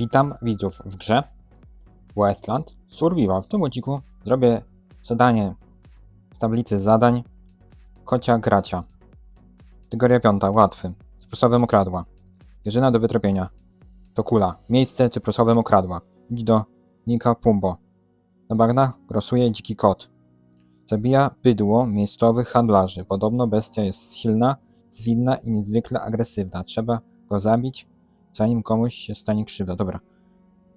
Witam widzów w grze Westland Survival. W tym odcinku zrobię zadanie z tablicy zadań Kocia Gracia. Kategoria piąta, łatwy. Cyprusowe mokradła. Zwierzyna do wytropienia. To kula. Miejsce cyprusowe mokradła. Idź do Nika Pumbo. Na bagnach grosuje dziki kot. Zabija bydło miejscowych handlarzy. Podobno bestia jest silna, zwinna i niezwykle agresywna. Trzeba go zabić, zanim komuś się stanie krzywda. Dobra.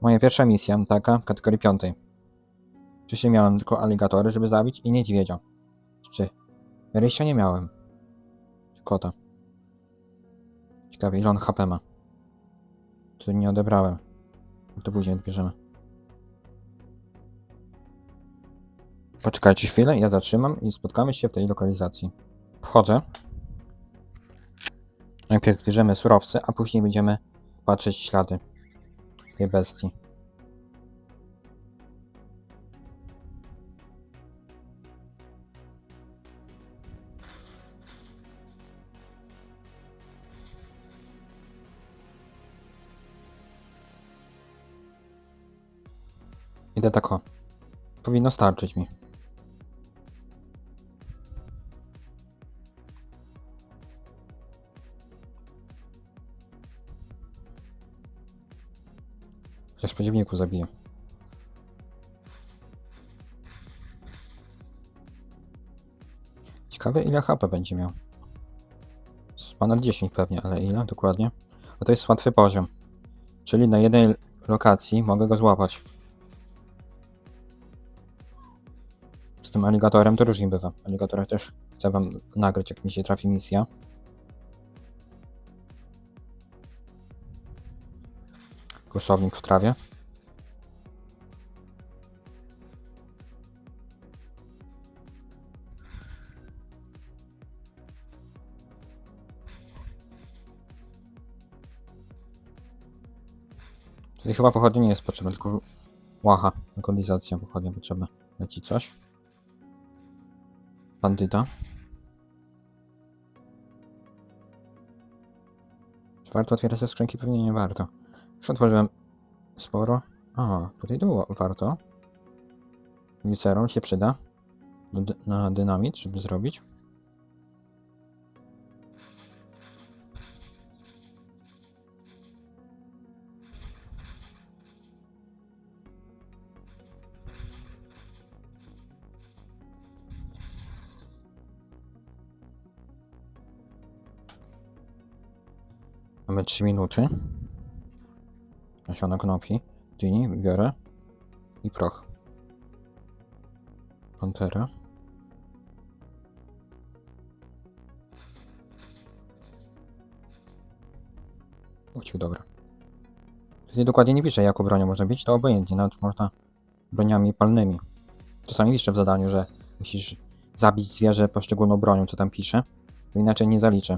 Moja pierwsza misja, taka w kategorii piątej. Wcześniej miałem tylko aligatory, żeby zabić i niedźwiedzia. Czy rysia nie miałem. Kota. Ciekawe, ile on HP ma. To nie odebrałem. To później odbierzemy. Poczekajcie chwilę, ja zatrzymam i spotkamy się w tej lokalizacji. Wchodzę. Najpierw zbierzemy surowce, a później będziemy patrzeć ślady tej bestii. Idę tak o. Powinno starczyć mi. W przeciwniku zabiję. Ciekawe ile HP będzie miał. Ponad 10 pewnie, ale ile dokładnie? Bo to jest łatwy poziom. Czyli na jednej lokacji mogę go złapać. Z tym aligatorem to różnie bywa. Aligatora też chcę wam nagrać, jak mi się trafi misja. Kłusownik w trawie. Tutaj chyba pochodnie nie jest potrzebna, tylko łacha, lokalizacja pochodnia potrzebna. Leci coś. Bandyta. Warto otwierać te skrzynki? Pewnie nie warto. Już otworzyłem sporo. A, tutaj było warto. Gliceron się przyda. Na dynamit, żeby zrobić. Mamy 3 minuty. Nasiona knopi. Gini, biorę. I proch. Pantera. Uciekł, dobra. Tutaj dokładnie nie pisze, jaką bronią można bić, to obojętnie, nawet można broniami palnymi. Czasami pisze w zadaniu, że musisz zabić zwierzę poszczególną bronią, co tam pisze, bo inaczej nie zaliczę.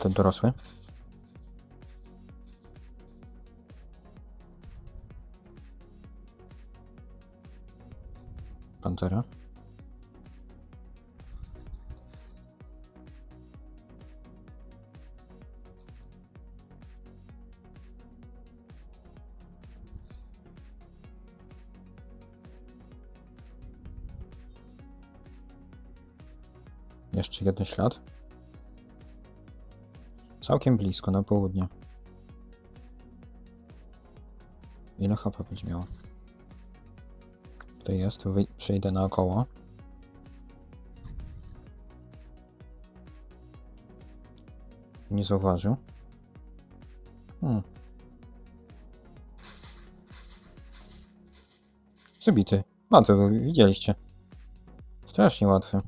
Ten dorosły. Pantera. Jeszcze jeden ślad. Całkiem blisko, na południe. Ile HP będzie miało? Tutaj jest, przejdę naokoło. Nie zauważył. Hmm. Zabity. Łatwy był, widzieliście. Strasznie łatwy.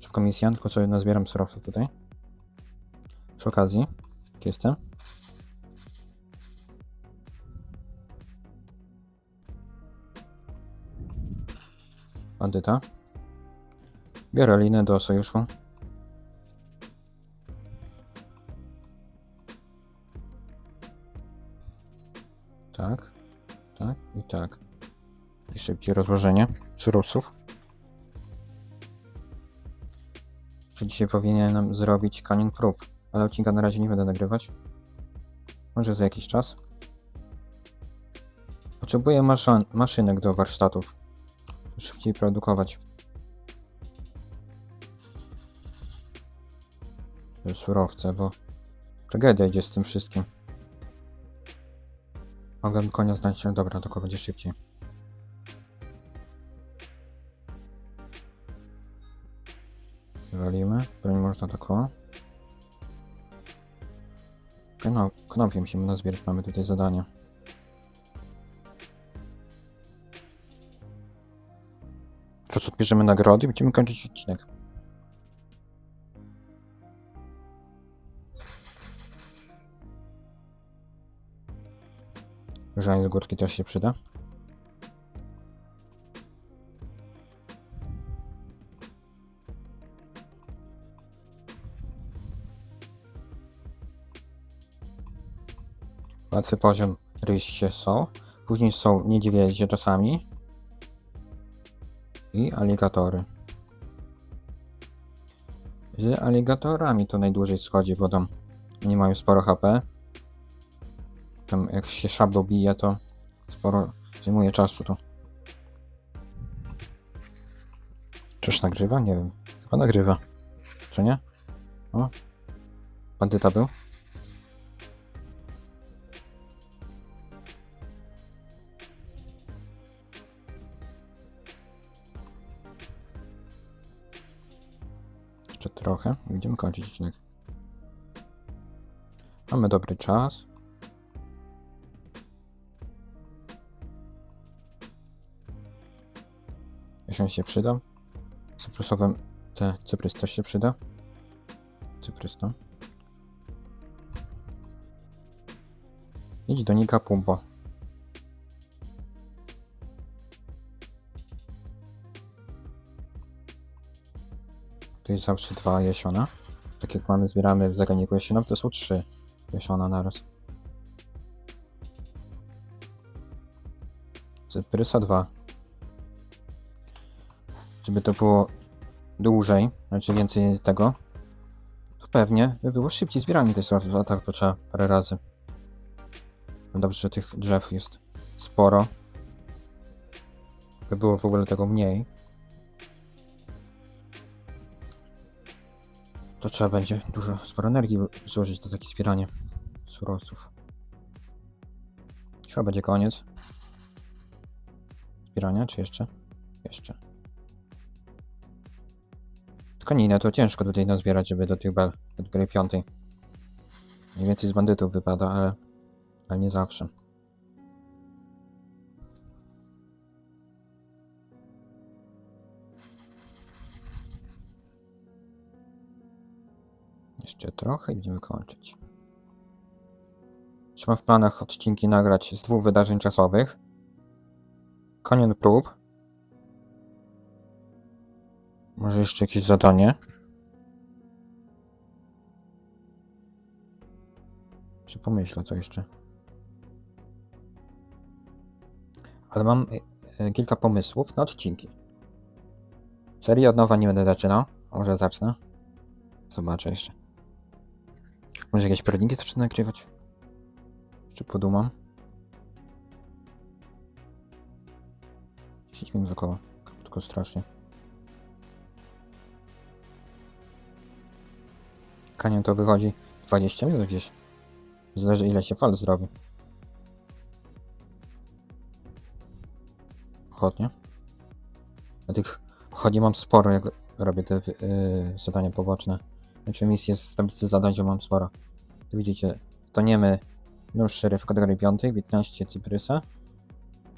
Szybko misja, tylko sobie nazbieram surowców tutaj. Przy okazji, jak jestem. Bandyta. Biorę linę do sojuszu. Tak, tak i tak. I szybkie rozłożenie surowców. Czy dzisiaj powinienem zrobić kanion prób? ale odcinka na razie nie będę nagrywać. Może za jakiś czas. Potrzebuję maszyn maszynek do warsztatów. Szybciej produkować. Surowce, bo tragedia idzie z tym wszystkim. Mogłem konia znać, ale dobra, tylko będzie szybciej. Walimy, broń można taką. No, knopie musimy nazbierać, mamy tutaj zadanie. Odbierzemy nagrody i będziemy kończyć odcinek. Żań z górki też się przyda. Łatwy poziom rysie są. Później są niedźwiedzie czasami. I aligatory. Z aligatorami to najdłużej schodzi, bo tam oni mają sporo HP. Tam jak się szablą bije, to sporo zajmuje czasu to. Czyż nagrywa? Nie wiem. Chyba nagrywa. Czy nie? O. Bandyta był? Jeszcze trochę. Będziemy kończyć odcinek. Mamy dobry czas. Jeśli się przyda. Cyprysowym te cyprys też się przyda. Cyprys to. Idź do Nika Pumbo. Jest zawsze dwa jesiona. Tak jak mamy, zbieramy w zaganiku jesionów, to są trzy jesiona naraz. Cyprysa dwa. Żeby to było dłużej, znaczy więcej tego, to pewnie by było szybciej zbieranie tych surowców, a tak to trzeba parę razy. No dobrze, że tych drzew jest sporo. By było w ogóle tego mniej. To trzeba będzie dużo, sporo energii złożyć na takie zbieranie surowców. Chyba będzie koniec. Zbierania, czy jeszcze? Jeszcze. Tkaninę to ciężko tutaj nazbierać, żeby do tych bel, do gry piątej. Mniej więcej z bandytów wypada, ale, ale nie zawsze. Jeszcze trochę i będziemy kończyć. Trzeba w planach odcinki nagrać z dwóch wydarzeń czasowych. Koniec prób. Może jeszcze jakieś zadanie. Czy pomyślę co jeszcze. Ale mam y, y, kilka pomysłów na odcinki. Serii od nowa nie będę zaczynał. Może zacznę. Zobaczę jeszcze. Może jakieś poradniki zacznę nagrywać? Czy podumam? 10 minut około. Tylko strasznie. Kanion to wychodzi 20 minut gdzieś. Zależy ile się fal zrobi. Chodnie. Na tych chodzi mam sporo, jak robię te yy, zadania poboczne. Znaczy misje z tablicy zadań, że mam sporo. Tu widzicie, toniemy nóż szeryf kategorii 5, 15 cyprysa,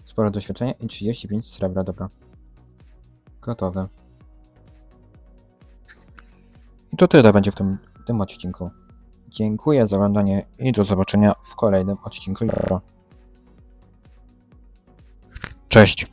sporo doświadczenia i 35 srebra, dobra. Gotowe. I to tyle będzie w tym, w tym odcinku. Dziękuję za oglądanie i do zobaczenia w kolejnym odcinku. Cześć!